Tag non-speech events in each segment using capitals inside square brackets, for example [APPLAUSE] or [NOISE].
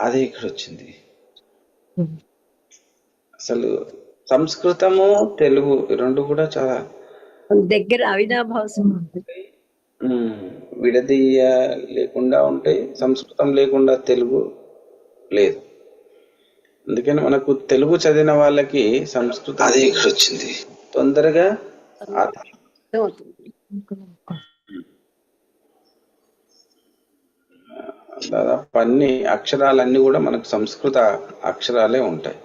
అది ఇక్కడ వచ్చింది అసలు సంస్కృతము తెలుగు రెండు కూడా చాలా దగ్గర అవినాభావ సంబంధం ఉమ్, విడదీయ లేకుండా ఉంటాయి సంస్కృతం లేకుండా తెలుగు లేదు. అందుకని మనకు తెలుగు చదివిన వాళ్ళకి సంస్కృతం అది ఇక్కడ వచ్చింది తొందరగా దాదాపు అన్ని అక్షరాలన్నీ కూడా మనకు సంస్కృత అక్షరాలే ఉంటాయి.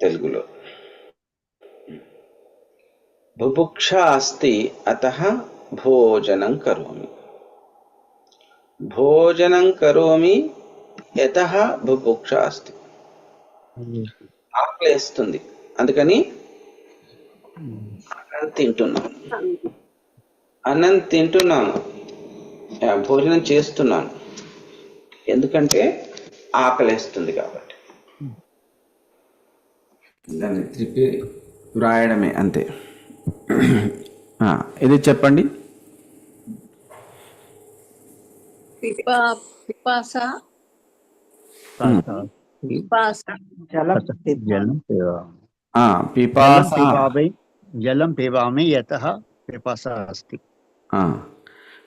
తెలుగులో. బుభుక్ష అస్తి అత భోజనం కరోమి. భోజనం కరోమి యత బుభుక్ష అస్తి ఆకలేస్తుంది. అందుకని అన్నం తింటున్నాను అన్నం తింటున్నాను భోజనం చేస్తున్నాను. ఎందుకంటే ఆకలిస్తుంది కాబట్టి. దాన్ని త్రిప్పి వ్రాయడమే అంతే. ఇది చెప్పండి? పిపాస. జలం పిబామి యత పిపాస అస్తి.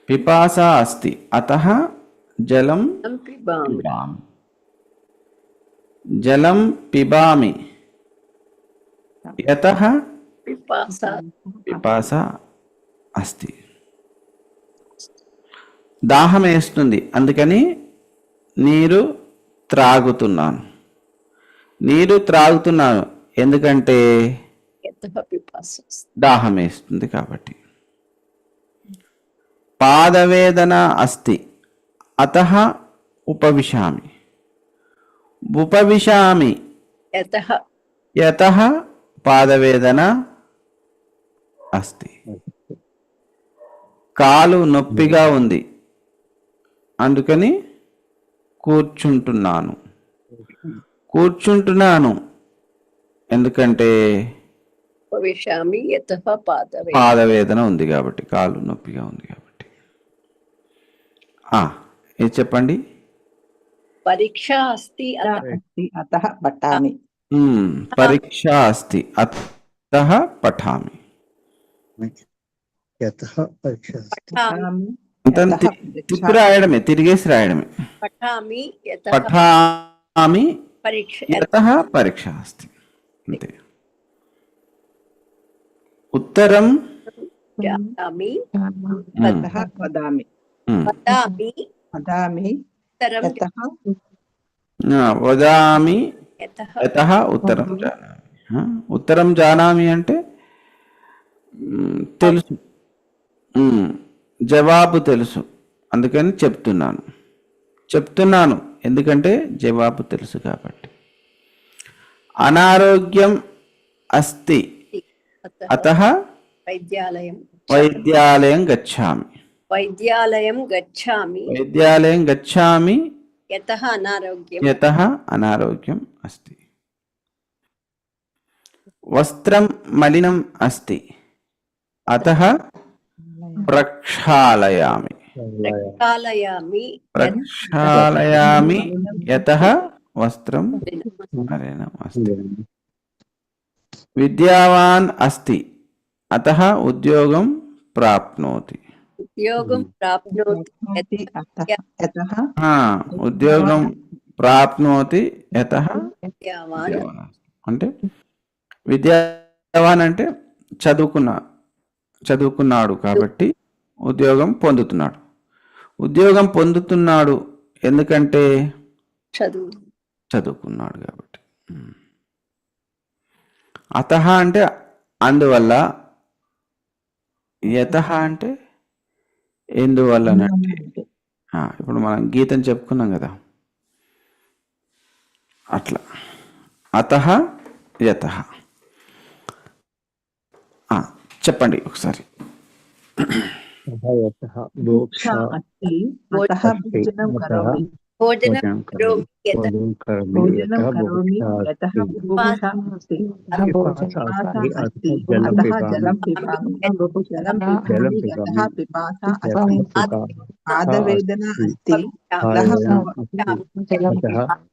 పిపాస అస్తి. అత జలం పిబామి. జలం పిబామి. యత పిపాస. అస్తి. దాహం వేస్తుంది. అందుకని నీరు త్రాగుతున్నాను. నీరు త్రాగుతున్నాను. ఎందుకంటే దాహం వేస్తుంది కాబట్టి. పాదవేదన అస్తి. అత ఉపవిశామి. ఉపవిశామి. యతః. పాదవేదన అస్తి. కాలు నొప్పిగా ఉంది. అందుకని కూర్చుంటున్నాను. కూర్చుంటున్నాను. ఎందుకంటే పాదవేదన ఉంది కాబట్టి కాలు నొప్పిగా ఉంది కాబట్టి. ఇది చెప్పండి పరీక్ష అస్తి అతః పఠామి పరీక్ష అస్తి అతః పఠామి తిప్పి రాయడమే తిరిగేసి రాయడమే పఠామి పఠామి యతః పరీక్ష అస్తి అంతే ఉత్తరం వదామి వదామి. వదామి. యతః. వదామి. యతః. ఉత్తరం జానామి ఉత్తరం జానామి అంటే తెలుసు. జవాబు తెలుసు. అందుకని చెప్తున్నాను. చెప్తున్నాను. ఎందుకంటే జవాబు తెలుసు కాబట్టి. అనారోగ్యం అస్తి. అత వైద్యాలయం. వైద్యాలయం గచ్చామి. వైద్యాలయం గచ్చామి. వైద్యాలయం గచ్చామి. యతః అనారోగ్యం. యత అనారోగ్యం అస్తి. వస్త్రం మలినం అస్తి. అత ప్రక్షాళయామి. ప్రక్షాళయామి. ప్రక్షాళయామి. యత వస్త్రం మలినం అస్తి. విద్యావాన్ అస్తి. అత ఉద్యోగం ప్రాప్నోతి. ఉద్యోగం ప్రాప్నోతి ఉద్యోగం ప్రాప్నోతి అంటే విద్యావాన్ అంటే చదువుకున్న చదువుకున్నాడు కాబట్టి ఉద్యోగం పొందుతున్నాడు. ఉద్యోగం పొందుతున్నాడు ఎందుకంటే చదువు. చదువుకున్నాడు కాబట్టి. అత అంటే అందువల్ల యత అంటే ఎందువల్ల ఇప్పుడు మనం గీతం చెప్పుకున్నాం కదా. అట్లా. అత యత. చెప్పండి ఒకసారి. भोजनं करोमि भोजनं यतः करोमि बुभुक्षा यतः अस्ति। बुभुक्षा अस्ति पिपासा पिपासा अस्ति अस्ति अतः जलं अतः जलं पिबामि पिबामि जलं जलं पिबामि पिबामि यतः पिपासा यतः अस्ति पिपासा पादवेदना अस्ति। अस्ति अतः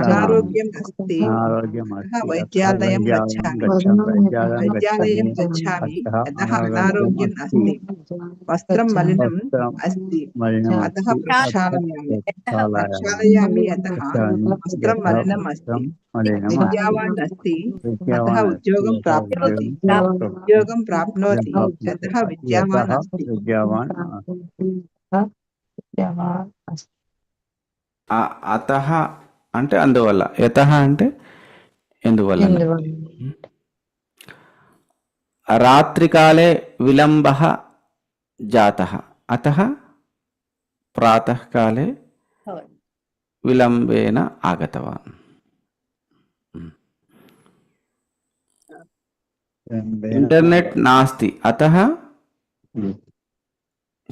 అనారోగ్యం అస్తి వైద్యాలయం వైద్యాలయం గచ్చామి అతः అనారోగ్యం అస్తి వస్త్రం మలినం అస్తి అతः ప్రక్షాళయామి ప్రక్షాళయామి అతः వస్త్రం మలినం అస్తి విద్యావాన్ అస్తి అతः ఉద్యోగం ప్రాప్నోతి ఉద్యోగం ప్రాప్నోతి అతः విద్యావాన్ అస్తి విద్యావాన్ అతహ అంటే అందువల్ల. యతహ అంటే ఎందువల్ల? రాత్రికాలే విలంబ జాత. అత ప్రాతకాలే విలంబేన ఆగతవాన్. ఇంటర్నెట్ నాస్తి. అత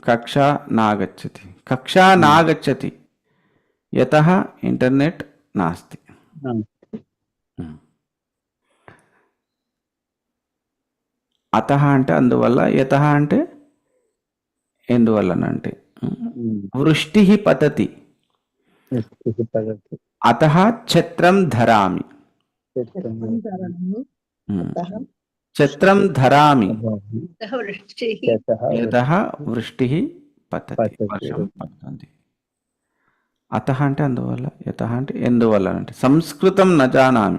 కక్షా నాగచ్చతి. కక్షా నాగచ్చతి. యత ఇంటర్నెట్ నాస్తి. అత అంటే అందువల్ల యత అంటే ఎందువల్లనంటే వృష్టి పతతి. అత ఛత్రం ధరామి. ఛత్రం ధరామి. వృష్టి. పతతి. వర్షం పడుతుంది. అత అంటే అందువల్ల యత అంటే ఎందువల్ల అంటే సంస్కృతం నజానామి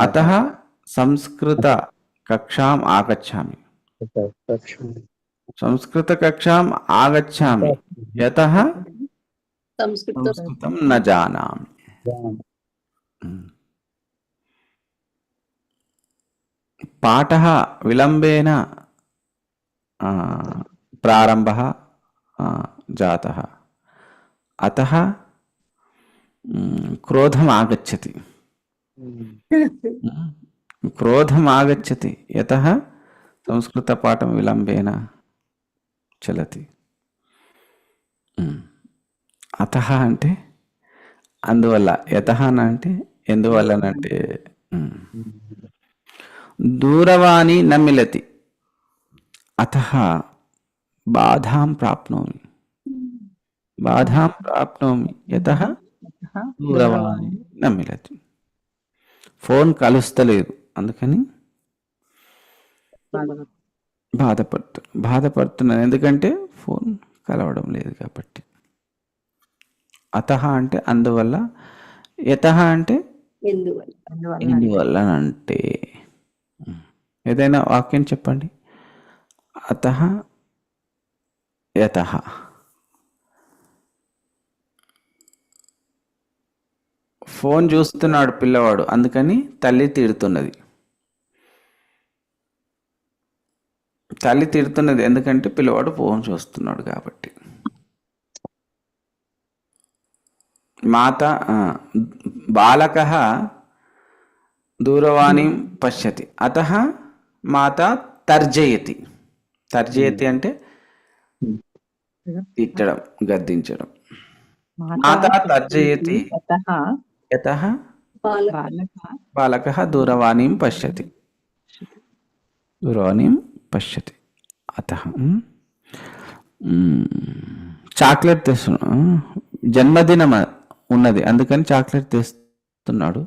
అత సంస్కృత కక్షాం ఆగచ్చామి. సంస్కృత కక్షాం ఆగచ్చామి. యత సంస్కృతం నజానామి పాఠ విలంబేన ప్రారంభ జాత. అత క్రోధం ఆగచ్చతి క్రోధం ఆగచ్చతి యత సంస్కృత పాఠం విలంబేన చలతి. అత అంటే అందువల్ల యత అంటే ఎందువల్లనంటే దూరవాణి న అత బాధాం ప్రాప్నోమి. బాధాం ప్రాప్నోమి యతः దూరవాణి న మిలతి ఫోన్ కలుస్తలేదు అందుకని బాధపడుతు బాధపడుతున్నాను। ఎందుకంటే ఫోన్ కలవడం లేదు కాబట్టి. అతః అంటే అందువల్ల యతః అంటే ఎందువల్ల? ఎందువల్ల అంటే ఏదైనా వాక్యం చెప్పండి. అత యత. ఫోన్ చూస్తున్నాడు పిల్లవాడు అందుకని తల్లి తిడుతున్నది. తల్లి తిడుతున్నది ఎందుకంటే పిల్లవాడు ఫోన్ చూస్తున్నాడు కాబట్టి. మాత బాలక దూరవాణిం పశ్యతి. అత మాత తర్జయతి. తర్జయతి అంటే తిట్టడం గద్దించడం. మాతా తర్జయతి. यतः బాలక దూరవాణీం పశ్యతి దూరవాణీం పశ్యతి అత చాక్లెట్ తెస్తున్నా జన్మదినం ఉన్నది. అందుకని చాక్లెట్ తెస్తున్నాడు.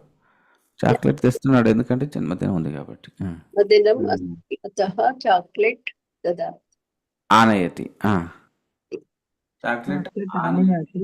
చాక్లెట్ తెస్తున్నాడు. ఎందుకంటే జన్మదినం ఉంది కాబట్టి ఆనయతి చాక్లెట్ ఆనయతి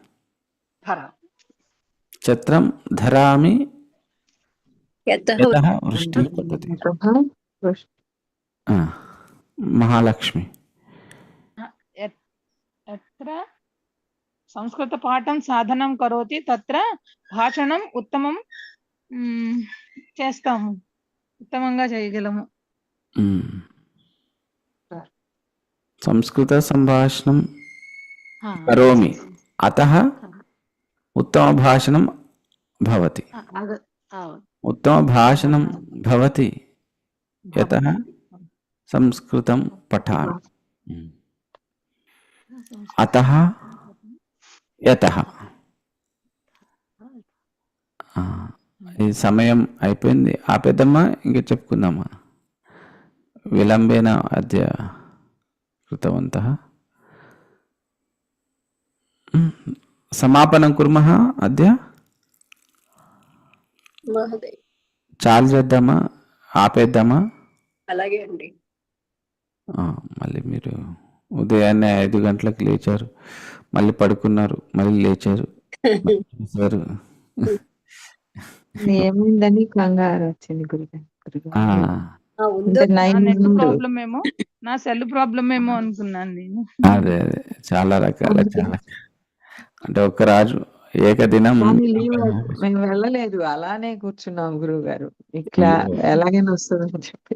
ఛత్రం ధరామి వృష్టిः మహాలక్ష్మి ఎత్ర సంస్కృత పాఠం సాధనం కరోతి తత్ర భాషణం ఉత్తమం చేస్తాము. ఉత్తమంగా చేయగలము. సంస్కృత సంభాషణం కరోమి. అతः ఉత్తమ భాషణం భవతి ఉత్తమ భాషణం భవతి యత సంస్కృతం పఠామి. అత యత. ఈ సమయం అయిపోయింది. ఆపేద్దమ్మా ఇంక చెప్పుకుందామా? విలంబేన అద్య కృతవంత. సమాపనం కుర్మः అద్య చాలు చేద్దామా? ఆపేద్దామా? అలాగే అండి. ఆ, మళ్ళీ మీరు ఉదయాన్నే ఐదు గంటలకు లేచారు. మళ్ళీ పడుకున్నారు. మళ్ళీ లేచారు. [LAUGHS] ఏమైందని కంగారు వచ్చింది ప్రాబ్లం ఏమో. నా సెల్ ప్రాబ్లం ఏమో అనుకున్నాను నేను. అదే అదే. చాలా రకాల చాలా అంటే ఒక రాజు ఏకదినం మేము వెళ్ళలేదు. అలానే కూర్చున్నాం గురువు గారు ఇట్లా ఎలాగైనా వస్తుందని చెప్పి.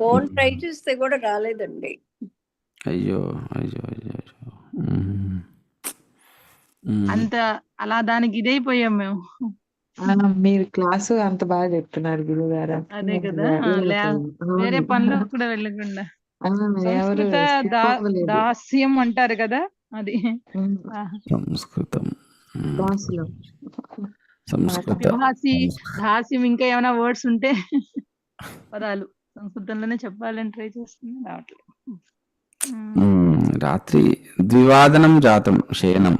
ఫోన్ ట్రై చేస్తే కూడా రాలేదండి. అయ్యో అయ్యో అయ్యో. అంత అలా దానికి ఇదైపోయాం మేము. ఆ, మీరు క్లాసు అంత బాగా చెప్తున్నారు గురువు గారు అదే కదా, వేరే పనులు కూడా వెళ్ళకుండా. దాస్యం అంటారు కదా. అది. సంస్కృతం. సంస్కృతం. హాస్యం ఇంకా ఏమైనా వర్డ్స్ ఉంటే పదాలు. సంస్కృతంలోనే చెప్పాలని ట్రై చేస్తుంది రావట్లేదు. రాత్రి ద్వివాదనం జాతం శయనం.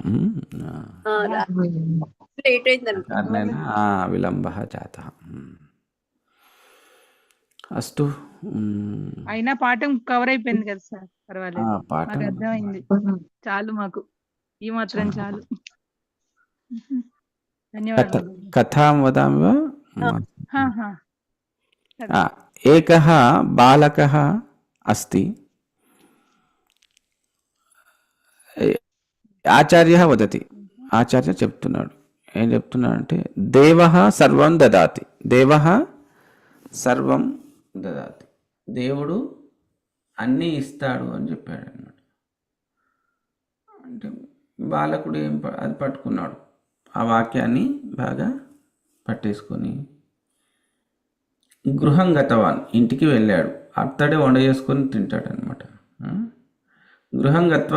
విలంబ జాత. అస్తు. అయినా పాఠం కవర్ అయిపోయింది కదా సార్? పర్వాలేదు ఆ, మాకు పాఠం అర్థమైంది చాలు మాకు ఈ మాత్రం చాలు కథ ధన్యవాదాలు कथां वदामि वा హా, హా. आ, एकः बालकः अस्ति ఏ- ఆచార్య వదతి ఆచార్య చెప్తున్నాడు ఏం చెప్తున్నాడు అంటే దేవ సర్వం దదాతి దేవ సర్వం దదాతి దేవుడు అన్నీ ఇస్తాడు అని చెప్పాడు అన్నమాట. అంటే బాలకుడు ఏం ప- అది పట్టుకున్నాడు. ఆ వాక్యాన్ని బాగా పట్టేసుకొని గృహం గతవాన్ ఇంటికి వెళ్ళాడు. అత్తడే వండ చేసుకొని తింటాడనమాట గృహం గత్వ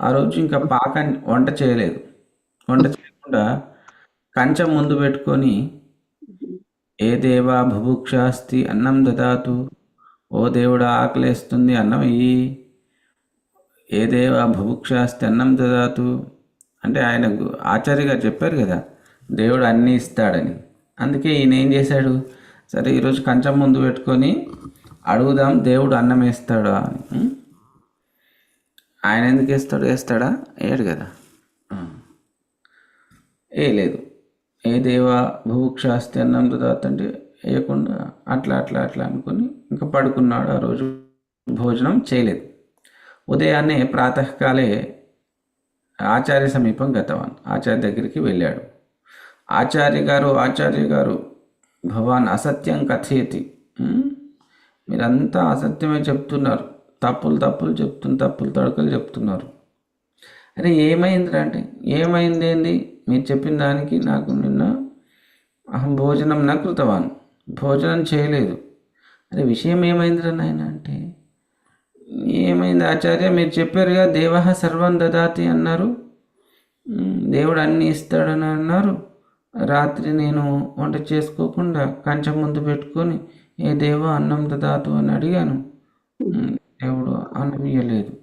ఆ రోజు ఇంకా పాక వంట చేయలేదు. వంట చేయకుండా కంచం ముందు పెట్టుకొని ఏ దేవా భుభుక్షాస్తి అన్నం దదాతు ఓ దేవుడా ఆకలేస్తుంది అన్నమయ్యి ఏ దేవా భుభుక్షాస్తి అన్నం దదాతు అంటే ఆయన ఆచార్యగా ఆచార్య గారు చెప్పారు కదా దేవుడు అన్నీ ఇస్తాడని. అందుకే ఈయన ఏం చేశాడు? సరే ఈరోజు కంచం ముందు పెట్టుకొని అడుగుదాం దేవుడు అన్నం వేస్తాడా అని. ఆయన ఎందుకు వేస్తాడు? వేస్తాడా? వేయడు కదా. వేయలేదు. ఏ లేదు ఏ దేవా అన్నం దదాత్ అంటే వేయకుండా అట్లా అట్లా అట్లా అనుకొని ఇంకా పడుకున్నాడు ఆ రోజు భోజనం చేయలేదు. ఉదయాన్నే ప్రాతకాలే ఆచార్య సమీపం గతవాన్ ఆచార్య దగ్గరికి వెళ్ళాడు. ఆచార్య గారు ఆచార్య గారు భవాన్ అసత్యం కథయతి. మీరంతా అసత్యమే చెప్తున్నారు. తప్పులు తప్పులు చెప్తున్న తప్పులు తడకలు చెప్తున్నారు. అరే ఏమైందిరా అంటే ఏమైంది ఏంది? మీరు చెప్పిన దానికి నాకు నిన్న అహం భోజనం నా కృతవాన్. భోజనం చేయలేదు. అరే విషయం ఏమైందిరా నాయన అంటే ఏమైంది ఆచార్య? మీరు చెప్పారుగా దేవ సర్వం దదాతి అన్నారు. దేవుడు అన్నీ ఇస్తాడని అన్నారు. రాత్రి నేను వంట చేసుకోకుండా కంచం ముందు పెట్టుకొని ఏ దేవా అన్నం దదాతు అని అడిగాను. దేవుడు అన్నం ఇయ్యలేదు.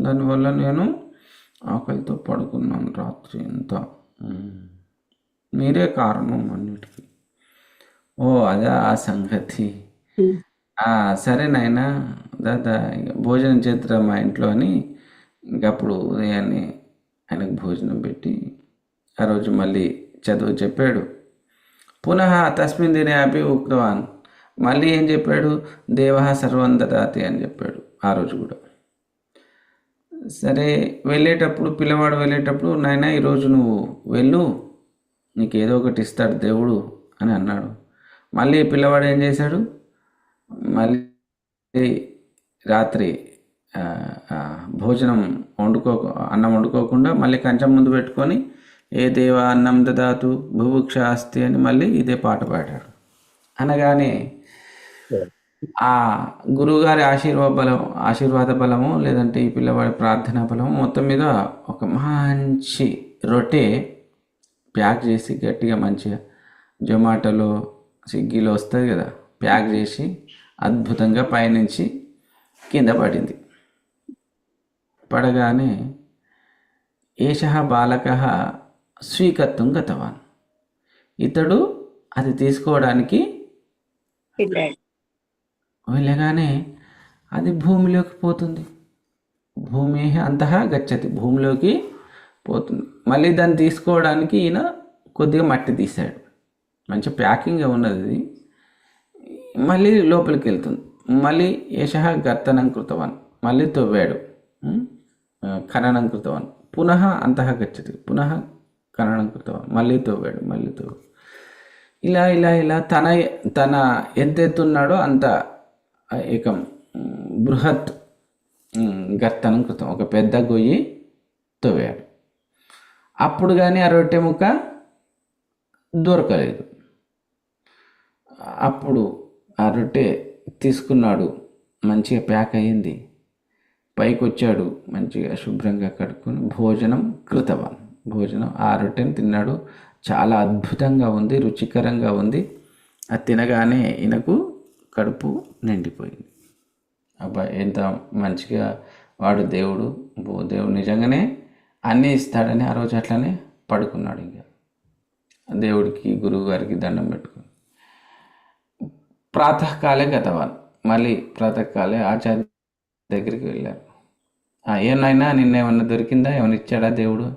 దానివల్ల నేను ఆకలితో పడుకున్నాను రాత్రి అంతా. మీరే కారణం అన్నిటికీ. ఓ అదే ఆ సంగతి. ఆ, సరే నాయనా దాత ఇక భోజనం చేద్దాం మా ఇంట్లో అని ఇంకప్పుడు ఉదయాన్నే ఆయనకు భోజనం పెట్టి ఆ రోజు మళ్ళీ చదువు చెప్పాడు. పునః తస్మిన్ దినే అపి ఉక్తవాన్. మళ్ళీ ఏం చెప్పాడు? దేవ సర్వం దదాతి అని చెప్పాడు ఆ రోజు కూడా. సరే వెళ్ళేటప్పుడు పిల్లవాడు వెళ్ళేటప్పుడు నాయన ఈరోజు నువ్వు వెళ్ళు నీకు ఏదో ఒకటి ఇస్తాడు దేవుడు అని అన్నాడు. మళ్ళీ పిల్లవాడు ఏం చేశాడు? మళ్ళీ రాత్రి భోజనం వండుకో అన్నం వండుకోకుండా మళ్ళీ కంచం ముందు పెట్టుకొని ఏ దేవ అన్నం దాతు భుభుక్ష ఆస్తి అని మళ్ళీ ఇదే పాట పాడాడు అనగానే ఆ గురువుగారి ఆశీర్వాద బలం ఆశీర్వాద బలము లేదంటే ఈ పిల్లవాడి ప్రార్థనా బలము మొత్తం మీద ఒక మంచి రొట్టె ప్యాక్ చేసి గట్టిగా మంచిగా జొమాటోలో స్విగ్గీలో వస్తుంది కదా ప్యాక్ చేసి అద్భుతంగా పైనుంచి కింద పడింది. పడగానే ఏష బాలక స్వీకర్తం గతవాన్. ఇతడు అది తీసుకోవడానికి వెళ్ళగానే అది భూమిలోకి పోతుంది. భూమి అంతహా గచ్చతి భూమిలోకి పోతుంది. మళ్ళీ దాన్ని తీసుకోవడానికి ఈయన కొద్దిగా మట్టి తీశాడు. మంచి ప్యాకింగ్ ఉన్నది మళ్ళీ లోపలికి వెళ్తుంది మళ్ళీ యశ గర్తనం కృతవాన్. మళ్ళీ తవ్వాడు. ఖననం కృతవాన్. పునః అంతః గచ్చతి. పునః ఖననం కృతవాన్. మళ్ళీ తవ్వాడు. మళ్ళీ తవ్వాడు. ఇలా ఇలా ఇలా తన తన ఎంతెత్తున్నాడో అంత ఏకం బృహత్ గర్తనం కృతం ఒక పెద్ద గొయ్యి తవ్వాడు. అప్పుడు కానీ ఆ రొట్టె ముక్క దొరకలేదు. అప్పుడు ఆ రొట్టె తీసుకున్నాడు. మంచిగా ప్యాక్ అయ్యింది పైకి వచ్చాడు మంచిగా శుభ్రంగా కడుక్కొని భోజనం కృతవాన్ భోజనం ఆ రొట్టెని తిన్నాడు. చాలా అద్భుతంగా ఉంది రుచికరంగా ఉంది. అది తినగానే ఈయనకు కడుపు నిండిపోయింది. అబ్బా ఎంత మంచిగా వాడు దేవుడు. భో దేవుడు నిజంగానే అన్నీ ఇస్తాడని ఆ రోజు అట్లనే పడుకున్నాడు ఇంకా. దేవుడికి గురువు గారికి దండం పెట్టుకుని. ప్రాతకాలే గతవాన్ మళ్ళీ ప్రాతకాలే ఆచార్య దగ్గరికి వెళ్ళారు ఏమైనా నిన్న ఏమన్నా దొరికిందా? ఏమైనా ఇచ్చాడా దేవుడు?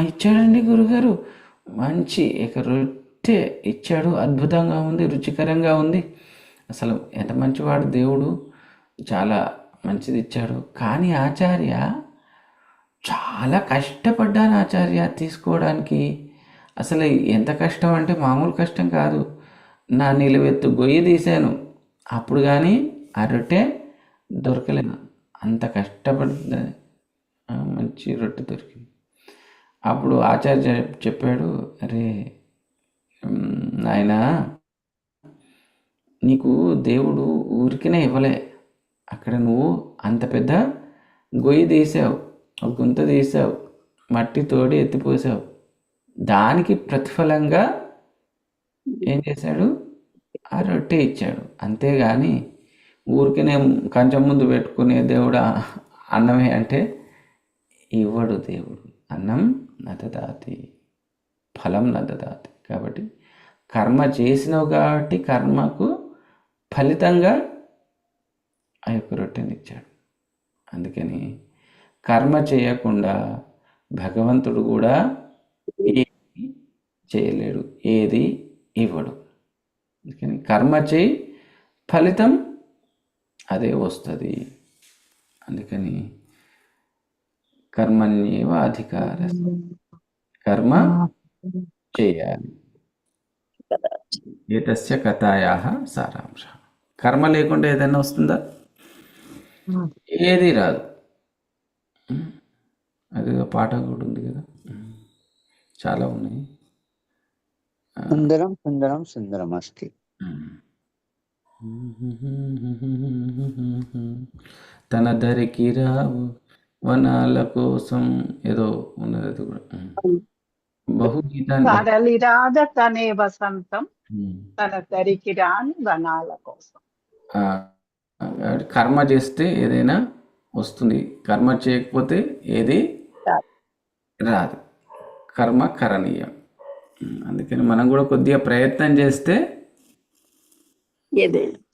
ఇచ్చాడండి గురుగారు. మంచి ఇక రొట్టె ఇచ్చాడు. అద్భుతంగా ఉంది రుచికరంగా ఉంది. అసలు ఎంత మంచివాడు దేవుడు. చాలా మంచిది ఇచ్చాడు. కానీ ఆచార్య చాలా కష్టపడ్డాను ఆచార్య తీసుకోవడానికి. అసలు ఎంత కష్టం అంటే మామూలు కష్టం కాదు. నా నిలువెత్తు గొయ్యి తీశాను. అప్పుడు కానీ ఆ రొట్టె దొరకలేదు. అంత కష్టపడి మంచి రొట్టె దొరికింది. అప్పుడు ఆచార్య చెప్పాడు అరే నాయన నాయనా నీకు దేవుడు ఊరికినే ఇవ్వలే. అక్కడ నువ్వు అంత పెద్ద గొయ్యి తీసావు ఒక గుంత తీసావు మట్టి తోడి ఎత్తిపోసావు దానికి ప్రతిఫలంగా ఏం చేశాడు? ఆ రొట్టె ఇచ్చాడు. అంతేగాని నేను కంచం ముందు పెట్టుకునే దేవుడు అన్నమే అంటే ఇవ్వడు దేవుడు. అన్నం నదదాతి ఫలం నదదాతి. కాబట్టి కర్మ చేసినావు కాబట్టి కర్మకు ఫలితంగా ఆ యొక్క రొట్టెని ఇచ్చాడు. అందుకని కర్మ చేయకుండా భగవంతుడు కూడా ఏది చేయలేడు ఏది ఇవ్వడు. అందుకని కర్మ చేయి ఫలితం అదే వస్తుంది. అందుకని కర్మణ్యేవ అధికార కర్మ చేయాలి. ఏతస్య కథాయా సారాంశ. కర్మ లేకుండా ఏదైనా వస్తుందా? ఏది రాదు. అది పాట కూడా ఉంది కదా. చాలా ఉన్నాయి. సుందరం సుందరం సుందరం అస్తి. తన ధరికి రావు వనాల కోసం. ఏదో ఉన్నది అది కూడా. బహుగీతాన్ని. తనే వసంతం. తన తరికి రాని వనాల కోసం. కర్మ చేస్తే ఏదైనా వస్తుంది. కర్మ చేయకపోతే ఏది? రాదు. కర్మ కరణీయం. అందుకని మనం కూడా కొద్దిగా ప్రయత్నం చేస్తే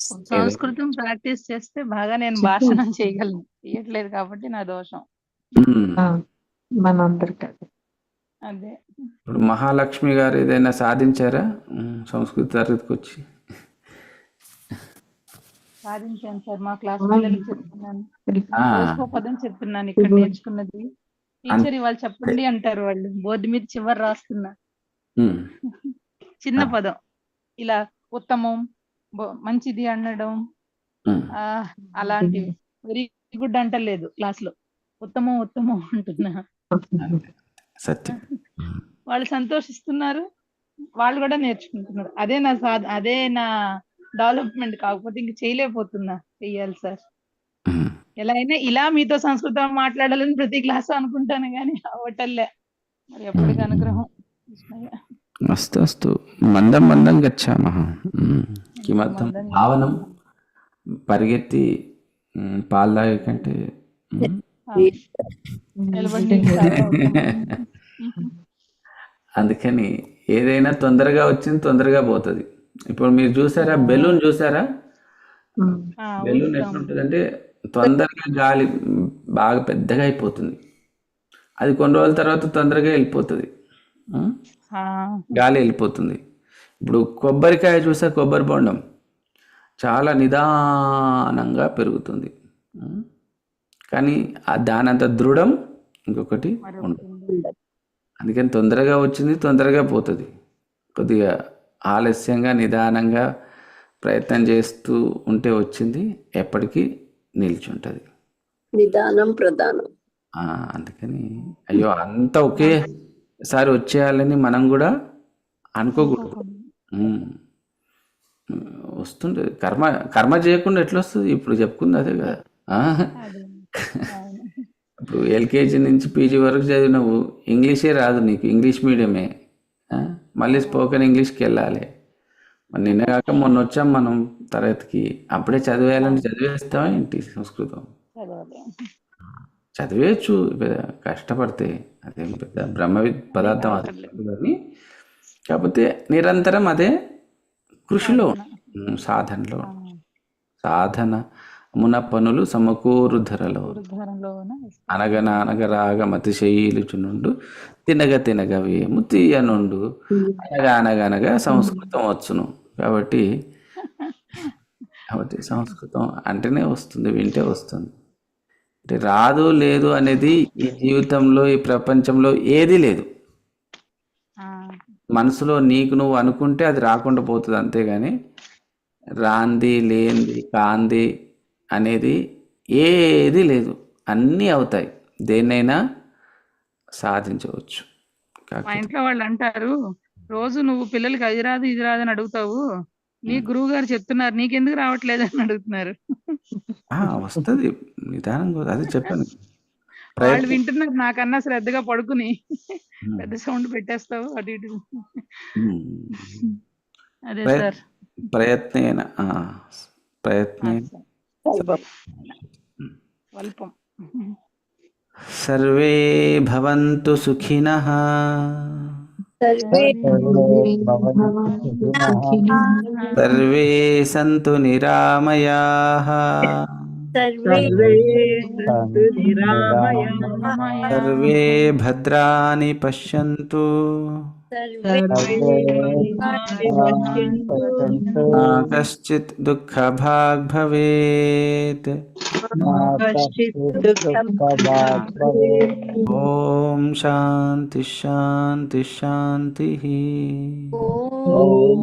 సంస్కృతం ప్రాక్టీస్ చేస్తే బాగా నేను భాషణం చేయగలను. చేయట్లేదు కాబట్టి నా దోషం. మనందరికీ అదే. ఇప్పుడు మహాలక్ష్మి గారు ఏదైనా సాధించారా? సంస్కృత తరగతికి వచ్చి. సాధించాను సార్ మా క్లాస్ పిల్లలకి చెప్తున్నాను. పదం చెప్తున్నాను ఇక్కడ నేర్చుకున్నది. టీచర్ ఇవాళ చెప్పండి అంటారు వాళ్ళు. బోర్డు మీద చివరి రాస్తున్నా. చిన్న. పదం. ఇలా ఉత్తమం మంచిది అనడం అలాంటివి. వెరీ గుడ్ అంటలేదు క్లాస్లో ఉత్తమం ఉత్తమం అంటున్నా. సత్యం. వాళ్ళు సంతోషిస్తున్నారు. వాళ్ళు కూడా నేర్చుకుంటున్నారు. అదే నా సాధ అదే నా డెవలప్మెంట్ కాకపోతే ఇంక చేయలేకపోతున్నా చెయ్యాలి సార్. ఎలా అయినా ఇలా మీతో సంస్కృతం మాట్లాడాలని ప్రతి క్లాస్ అనుకుంటాను కానీ అవటల్లే మరి ఎప్పటికి అనుగ్రహం. కృష్ణయ్య. అస్తు అస్తు మందం మందం గచ్చామः ఉమ్. కిమర్థం మందం భావనం పరిగెత్తి పాలు తాగే కంటే. అందుకని ఏదైనా తొందరగా వచ్చింది తొందరగా పోతుంది ఇప్పుడు మీరు చూసారా బెలూన్ చూసారా బెలూన్ ఊదుతాం. ఎట్లుంటుంది అంటే తొందరగా గాలి బాగా పెద్దగా అయిపోతుంది అది కొన్ని రోజుల తర్వాత తొందరగా వెళ్ళిపోతుంది గాలి వెళ్ళిపోతుంది. ఇప్పుడు కొబ్బరికాయ చూసా కొబ్బరి బొండం చాలా నిదానంగా పెరుగుతుంది. కానీ ఆ దానంత దృఢం ఇంకొకటి ఉండదు. అందుకని తొందరగా వచ్చింది తొందరగా పోతుంది. కొద్దిగా ఆలస్యంగా నిదానంగా ప్రయత్నం చేస్తూ ఉంటే వచ్చింది ఎప్పటికీ నిలిచి ఉంటుంది నిదానం ప్రధానం. ఆ, అందుకని అయ్యో అంత ఒకేసారి వచ్చేయాలని మనం కూడా అనుకోకూడదు. వస్తుంటుంది కర్మ కర్మ చేయకుండా ఎట్లా వస్తుంది? ఇప్పుడు చెప్పుకుంది అదే కదా. ఇప్పుడు ఎల్కేజీ నుంచి పీజీ వరకు చదివినవు. ఇంగ్లీషే రాదు నీకు. ఇంగ్లీష్ మీడియమే? మళ్ళీ స్పోకెన్ ఇంగ్లీష్కి వెళ్ళాలి. మరి నిన్న కాక మొన్న వచ్చాం మనం తరగతికి. అప్పుడే చదివేయాలని చదివేస్తావా ఏంటి సంస్కృతం. చదివేయచ్చు. కష్టపడితే. అదేం పెద్ద బ్రహ్మ పదార్థం కానీ కాకపోతే నిరంతరం అదే కృషిలో సాధనలో సాధన మున పనులు సమకూరు ధరలో అనగన అనగరాగ మతిశైలుచునుండు తినగ తినగ వేము తీయనుండు అనగా అనగనగా సంస్కృతం వచ్చును. కాబట్టి [LAUGHS] కాబట్టి సంస్కృతం అంటేనే వస్తుంది వింటే వస్తుంది. అంటే రాదు లేదు అనేది ఈ జీవితంలో ఈ ప్రపంచంలో ఏది లేదు. మనసులో నీకు నువ్వు అనుకుంటే అది రాకుండా పోతుంది అంతేగాని రాంది లేంది కాంది అనేది ఏది లేదు. అన్నీ అవుతాయి. దేన్నైనా సాధించవచ్చు. మా ఇంట్లో వాళ్ళు అంటారు రోజు నువ్వు పిల్లలకి అది రాదు ఇది రాదు అని అడుగుతావు. నీ గురువు గారు చెప్తున్నారు నీకెందుకు రావట్లేదు అని అడుగుతున్నారు. వస్తుంది నిదానంగా అదే చెప్పాను. వాళ్ళు ప్రయత్నం. వింటున్నారు నాకన్నా శ్రద్ధగా పడుకుని. పెద్ద సౌండ్ పెట్టేస్తావు అటు ఇటు. అదే సార్. ప్రయత్నేన. స్వల్పం సర్వే భవంతు సుఖినః. सर्वे सन्तु निरामयाः। सर्वे भद्राणि पश्यन्तु। భద్రాని పశ్యంతు సర్వే నా కశ్చిత్ దుఃఖభాగ్ భవేత్ ఓం శాంతి శాంతి శాంతి ఓం